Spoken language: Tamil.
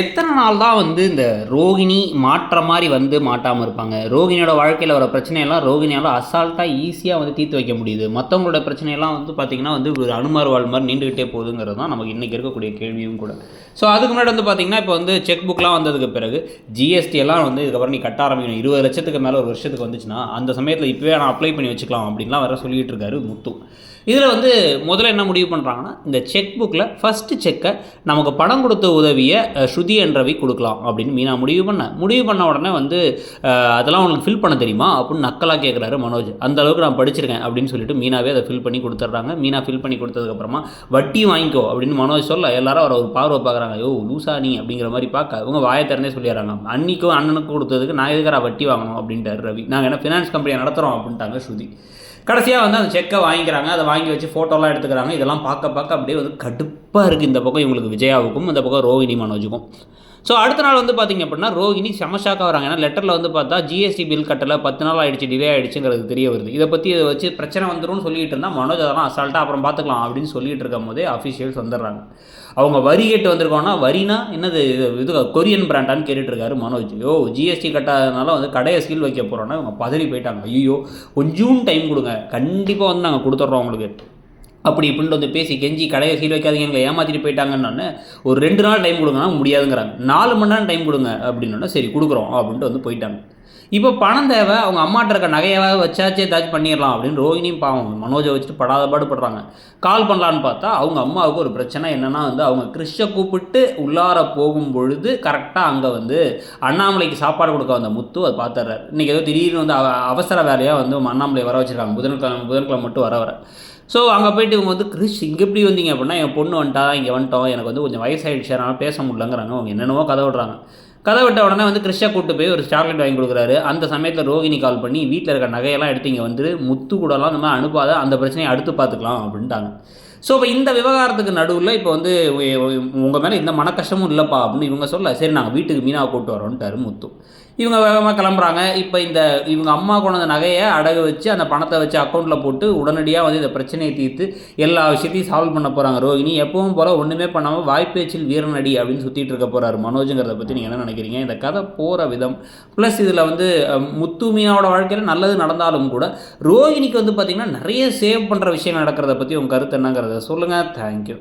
எத்தனை நாள் தான் வந்து இந்த ரோகிணி மாற்ற மாதிரி வந்து மாட்டாமல் இருப்பாங்க? ரோகிணியோட வாழ்க்கையில் வர பிரச்சனையெல்லாம் ரோகிணியால் அசால்ட்டாக ஈஸியாக வந்து தீர்த்து வைக்க முடியுது. மற்றவங்களோட பிரச்சனையெல்லாம் வந்து பார்த்திங்கன்னா வந்து ஒரு அனுமார் வாழ் மாதிரி நீண்டுக்கிட்டே போகுதுங்கிறது தான் நமக்கு இன்றைக்கி இருக்கக்கூடிய கேள்வியும் கூட. ஸோ அதுக்கு முன்னாடி வந்து பார்த்திங்கன்னா இப்போ வந்து செக் புக்லாம் வந்ததுக்கு பிறகு ஜிஎஸ்டி எல்லாம் வந்து இதுக்கப்புறம் நீ கட்ட ஆரம்பிக்கணும். இருபது லட்சத்துக்கு மேலே ஒரு வருஷத்துக்கு வந்துச்சுன்னா அந்த சமயத்தில் இப்போவே நான் அப்ளை பண்ணி வச்சுக்கலாம் அப்படின்லாம் வேறு சொல்லிகிட்டு இருக்காரு முத்து. இதில் வந்து முதல்ல என்ன முடிவு பண்ணுறாங்கன்னா இந்த செக் புக்கில் ஃபஸ்ட்டு செக்கை நமக்கு பணம் கொடுத்த உதவியை ஸ்ருதி என்றவை கொடுக்கலாம் அப்படின்னு மீனா முடிவு பண்ண. முடிவு பண்ண உடனே வந்து அதெல்லாம் உனக்கு ஃபில் பண்ண தெரியுமா? அப்படின்னு நக்கலாக கேட்குறாரு மனோஜ். அந்த அளவுக்கு நான் படிச்சிருக்கேன் அப்படின்னு சொல்லிட்டு மீனாவே அதை ஃபில் பண்ணி கொடுத்துட்றாங்க. மீனா ஃபில் பண்ணி கொடுத்ததுக்கப்புறமா வட்டி வாங்கிக்கோ அப்படின்னு மனோஜ் சொல்ல எல்லாரும் அவரை ஒரு பார்வை பார்க்குறாங்க. ஐயோ லூசா நீ அப்படிங்கிற மாதிரி பார்க்க அவங்க வாயை திறந்தே சொல்லிடுறாங்க. அன்னிக்கும் அண்ணனுக்கும் கொடுத்ததுக்கு நான் எதுக்கார வட்டி வாங்கணும்? அப்படின்ட்டு ரவி. நாங்கள் என்ன ஃபினான்ஸ் கம்பெனியை நடத்துகிறோம் அப்படின்ட்டாங்க ஸ்ருதி. கடைசியாக வந்து அந்த செக்கை வாங்கிக்கிறாங்க. அதை வாங்கி வச்சு ஃபோட்டோலாம் எடுத்துக்கிறாங்க. இதெல்லாம் பார்க்க பார்க்க அப்படியே வந்து கடுப்பாக இருக்குது இந்த பக்கம் இவங்களுக்கு விஜயாவுக்கும் இந்த பக்கம் ரோஹிணி மனோஜுக்கும். ஸோ அடுத்த நாள் வந்து பார்த்தீங்க அப்படின்னா ரோஹிணி செமஷாக்காக வராங்க. ஏன்னா லெட்டரில் வந்து பார்த்தா ஜிஎஸ்டி பில் கட்டலை பத்து நாள் ஆகிடுச்சு டிலே ஆகிடுச்சுங்கிறது தெரிய வருது. இதை பற்றி இதை வச்சு பிரச்சனை வந்துடும்னு சொல்லிட்டு இருந்தால் மனோஜ் அதெல்லாம் அசால்ட்டாக அப்புறம் பார்த்துக்கலாம் அப்படின்னு சொல்லிட்டு இருக்கும் போதே அஃபிஷியல்ஸ் வந்துடுறாங்க. அவங்க வரி கேட்டு வந்திருக்கோன்னா வரினா என்னது இது இது கொரியன் பிராண்டான்னு கேட்டுட்ருக்காரு மனோஜ். யோ ஜிஎஸ்டி கட்டாதனால வந்து கடையை சீல் வைக்க போகிறோன்னா இவங்க பதறி போயிட்டாங்க. ஐயோ கொஞ்சம் டைம் கொடுங்க. கண்டிப்பாக வந்து நாங்கள் கொடுத்துட்றோம் உங்களுக்கு. அப்படி இப்படின்ட்டு வந்து பேசி கெஞ்சி கடையை சீல் வைக்காதீங்க எங்களை ஏமாற்றிட்டு போயிட்டாங்கன்னு ஒரு ரெண்டு நாள் டைம் கொடுங்கன்னா முடியாதுங்கிறாங்க. நாலு மணி நேரம் டைம் கொடுங்க அப்படின்னா சரி கொடுக்குறோம் அப்படின்ட்டு வந்து போயிட்டாங்க. இப்போ பணம் தேவை அவங்க அம்மாட்ட இருக்க நகையாவது வச்சாச்சே ஏதாச்சும் பண்ணிடலாம் அப்படின்னு ரோஹினியும் பாவம் மனோஜை வச்சுட்டு படாத பாடுபடுறாங்க கால் பண்ணலான்னு பார்த்தா அவங்க அம்மாவுக்கு ஒரு பிரச்சனை என்னென்னா வந்து அவங்க கிறிஸ்ட கூப்பிட்டு உள்ளார போகும் பொழுது கரெக்டாக அங்கே வந்து அண்ணாமலைக்கு சாப்பாடு கொடுக்க வந்த முத்து அதை பார்த்துறாரு இன்றைக்கி ஏதோ திடீர்னு வந்து அவ- அவசர வேலையாக வந்து அண்ணாமலை வர வச்சுருக்காங்க. புதன்கிழமை புதன்கிழமை மட்டும் வர வர. ஸோ அங்கே போயிட்டு இவங்க வந்து கிறிஷ் இங்கே எப்படி வந்தீங்க அப்படின்னா என் பொண்ணு வந்துட்டா இங்கே வந்துட்டோம். எனக்கு வந்து கொஞ்சம் வயசாகிடுச்சு அதனால் பேச முடியலங்கிறாங்க. அவங்க என்னென்னவோ கதை விடுறாங்க. கதை விட்ட உடனே வந்து கிறிஷா கூட்டு போய் ஒரு சாக்லேட் வாங்கி கொடுக்குறாரு. அந்த சமயத்தில் ரோகிணி கால் பண்ணி வீட்டில் இருக்க நகையெல்லாம் எடுத்து இங்கே வந்து முத்து கூடலாம் இந்த மாதிரி அனுப்பாத அந்த பிரச்சனையை அடுத்து பார்த்துக்கலாம் அப்படின்ட்டாங்க. ஸோ இப்போ இந்த விவகாரத்துக்கு நடுவில் இப்போ வந்து உங்கள் மேலே எந்த மன கஷ்டமும் இல்லைப்பா அப்படின்னு இவங்க சொல்ல சரி நாங்கள் வீட்டுக்கு மீனாவை கூப்பிட்டு வரோன்ட்டாரு முத்து. இவங்க வேகமாக கிளம்புறாங்க. இப்போ இந்த இவங்க அம்மா கொண்டு வந்த நகையை அடகு வச்சு அந்த பணத்தை வச்சு அக்கௌண்ட்டில் போட்டு உடனடியாக வந்து இந்த பிரச்சனையை தீர்த்து எல்லா விஷயத்தையும் சால்வ் பண்ண போகிறாங்க ரோஹிணி எப்பவும் போல் ஒன்றுமே பண்ணாமல் வாய்ப்பேச்சில் வீரனடி அப்படின்னு சுற்றிட்டு இருக்க போகிறாரு மனோஜுங்கிறத பற்றி நீங்கள் என்ன நினைக்கிறீங்க? இந்த கதை போகிற விதம். ப்ளஸ் இதில் வந்து முத்து மீனாவோட வாழ்க்கையில் நல்லது நடந்தாலும் கூட ரோஹிணிக்கு வந்து பார்த்திங்கன்னா நிறைய சேவ் பண்ணுற விஷயம் நடக்கிறத பற்றி உங்கள் கருத்து என்னங்கிறத? சொல்லுங்கள் தேங்க்யூ